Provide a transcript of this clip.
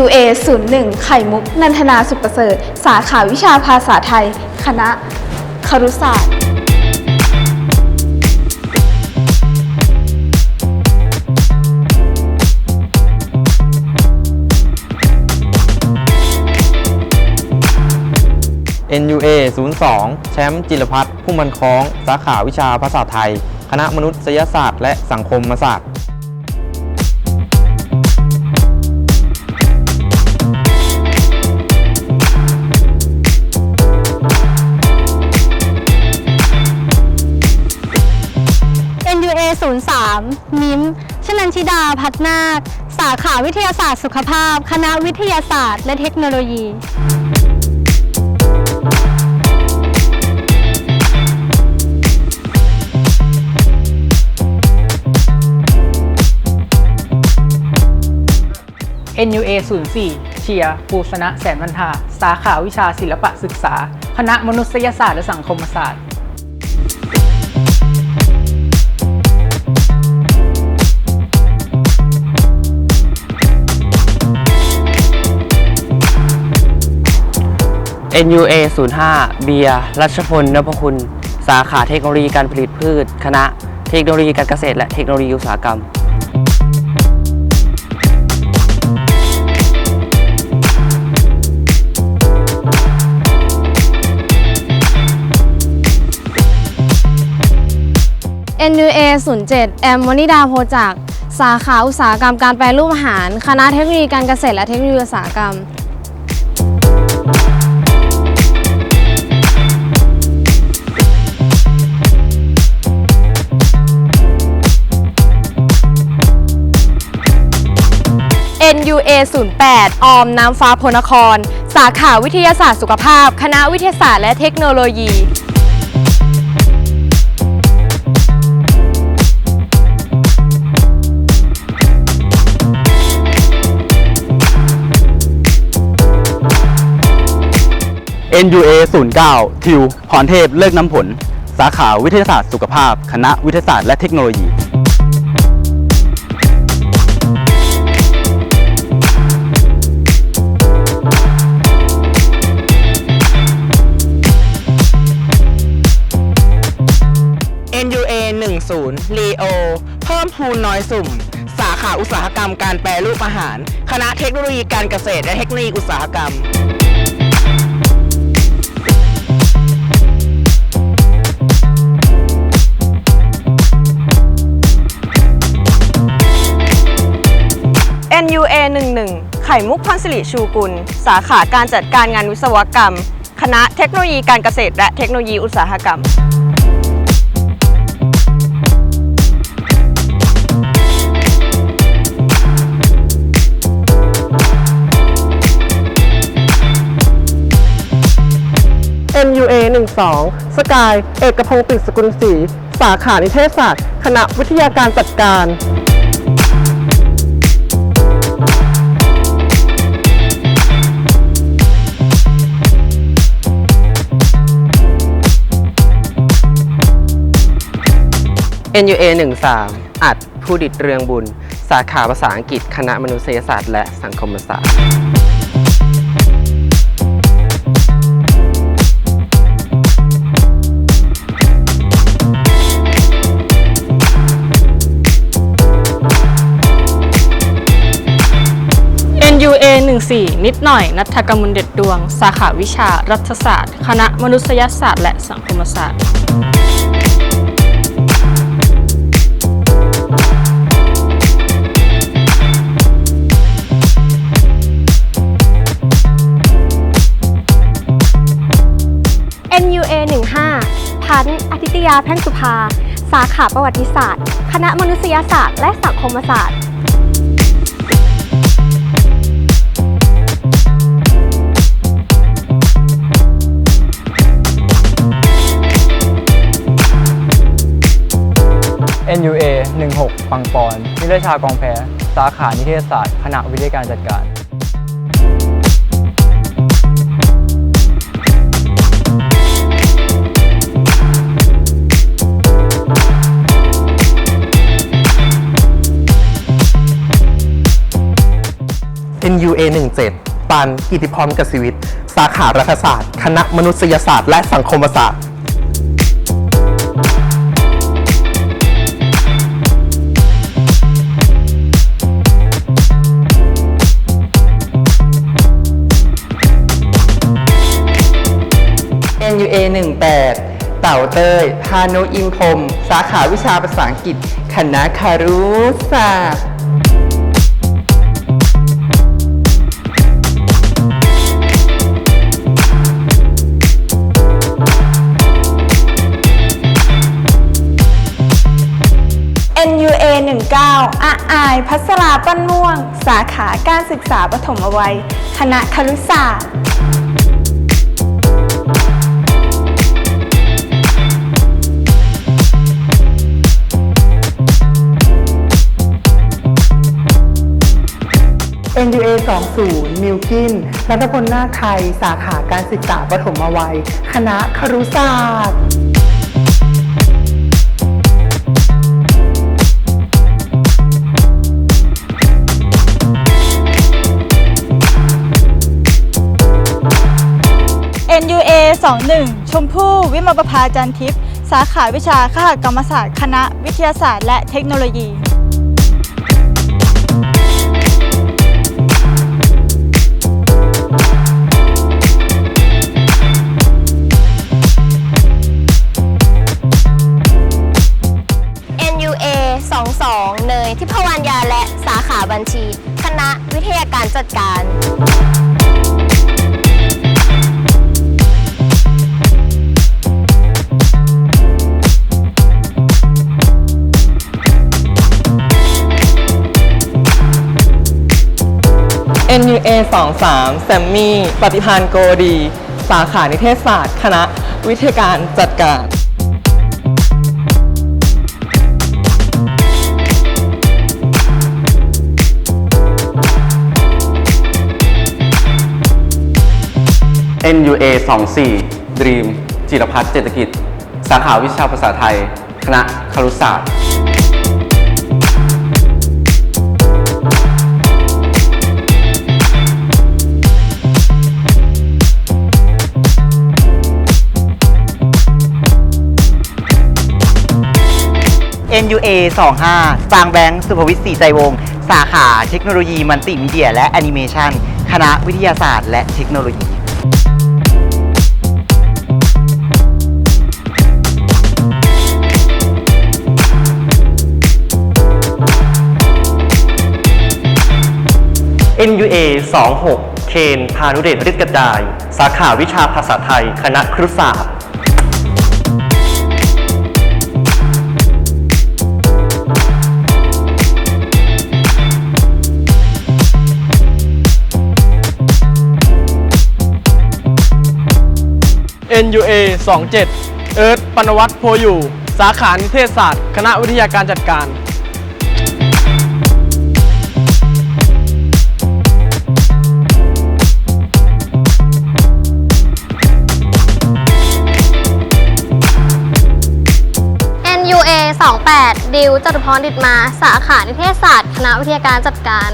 UA 01 ไข่มุก นันทนาสุขประเสริฐ สาขาวิชาภาษาไทย คณะครุศาสตร์ NUA 02 แชมป์จิรพัฒน์ผู้มันคล้อง สาขาวิชาภาษาไทย คณะมนุษยศาสตร์และสังคมศาสตร์ พัฒนาค สาขาวิทยาศาสตร์สุขภาพ คณะวิทยาศาสตร์ และเทคโนโลยี NUA 04 เชียร์ปูสนะ แสนวันทา สาขาวิชาศิลปะศึกษา คณะมนุษยศาสตร์และสังคมศาสตร์ NUA 05 เบียร์รัชพลนพคุณ สาขาเทคโนโลยีการผลิตพืช คณะเทคโนโลยีการเกษตร และเทคโนโลยีอุตสาหกรรม NUA 07 แอมวนิดาโพจัก สาขาอุตสาหกรรมการแปรรูปอาหาร คณะเทคโนโลยีการเกษตรและเทคโนโลยีอุตสาหกรรม NUA 08ออมน้ำฟ้าพลนคร สาขาวิทยาศาสตร์สุขภาพ คณะวิทยาศาสตร์และเทคโนโลยี NUA 09ทิวพรเทพ เลิกน้ำผล สาขาวิทยาศาสตร์สุขภาพ คณะวิทยาศาสตร์และเทคโนโลยี 10 Leo เพิ่มพูนน้อยสุ่ม สาขาอุตสาหกรรมการแปรรูปอาหาร คณะเทคโนโลยีการเกษตรและเทคโนโลยีอุตสาหกรรม NUA 11 ไข่มุกพรสิริชูกุล สาขาการจัดการงานวิศวกรรม คณะเทคโนโลยีการเกษตรและเทคโนโลยีอุตสาหกรรม NUA 12 สกาย เอกพงศ์ปิดสกุลศรี สาขานิเทศศาสตร์ คณะวิทยาการจัดการ NUA 13 อัดผู้ดิตเรืองบุญ สาขาภาษาอังกฤษ คณะมนุษยศาสตร์ และสังคมศาสตร์ 4. นิดหน่อย นัทกมลเด็ดดวง สาขาวิชารัฐศาสตร์ คณะมนุษยศาสตร์และสังคมศาสตร์ NUA 15พันอาทิตยาแพ่งสุภา สาขาประวัติศาสตร์ คณะมนุษยศาสตร์ และสังคมศาสตร์ NUA 16 ปังปอนวิทยาชากองแพรสาขานิเทศศาสตร์คณะวิทยาการจัดการ NUA NUA 17ปันกิติพรกสิวิทย์สาขารัฐศาสตร์ คณะมนุษยศาสตร์ และสังคมศาสตร์ NUA 18 เต่าเตย พานุอินพรม สาขาวิชาภาษาอังกฤษ คณะคารุศาสตร์19อาอายพัสราปั้นม่วง สาขาการศึกษาปฐมวัย คณะครุศาสตร์ 20 มิลกิน รัตพลนาคไทย สาขาการศึกษาปฐมวัย คณะครุศาสตร์ NUA 21 ชมพู่ วิมลประภาจันทิพย์ สาขาวิชาคหกรรมศาสตร์ คณะวิทยาศาสตร์และเทคโนโลยีาและสาขาบัญชี คณะวิทยาการจัดการ NUA 23แซมมี่ ปฏิพานโกดี สาขานิเทศศาสตร์ คณะวิทยาการจัดการ NUA 24 Dream จิรพัฒน์เศรษฐกิจ สาขาวิชาภาษาไทย คณะครุศาสตร์ NUA 25 จางแบงค์สุภวิทย์ศรีใจวงศ์สาขาเทคโนโลยี มัลติมีเดีย และแอนิเมชันคณะวิทยาศาสตร์ และเทคโนโลยี NUA 26 เคนพานุเดชฤทธิ์กระจาย สาขาวิชาภาษาไทย คณะครุศาสตร์ NUA 27 เอิร์ธปนวัตโพอยู่ สาขานิเทศศาสตร์ คณะวิทยาการจัดการ 8 ดิวจตุพรดิตมา สาขานิเทศศาสตร์ คณะวิทยาการจัดการ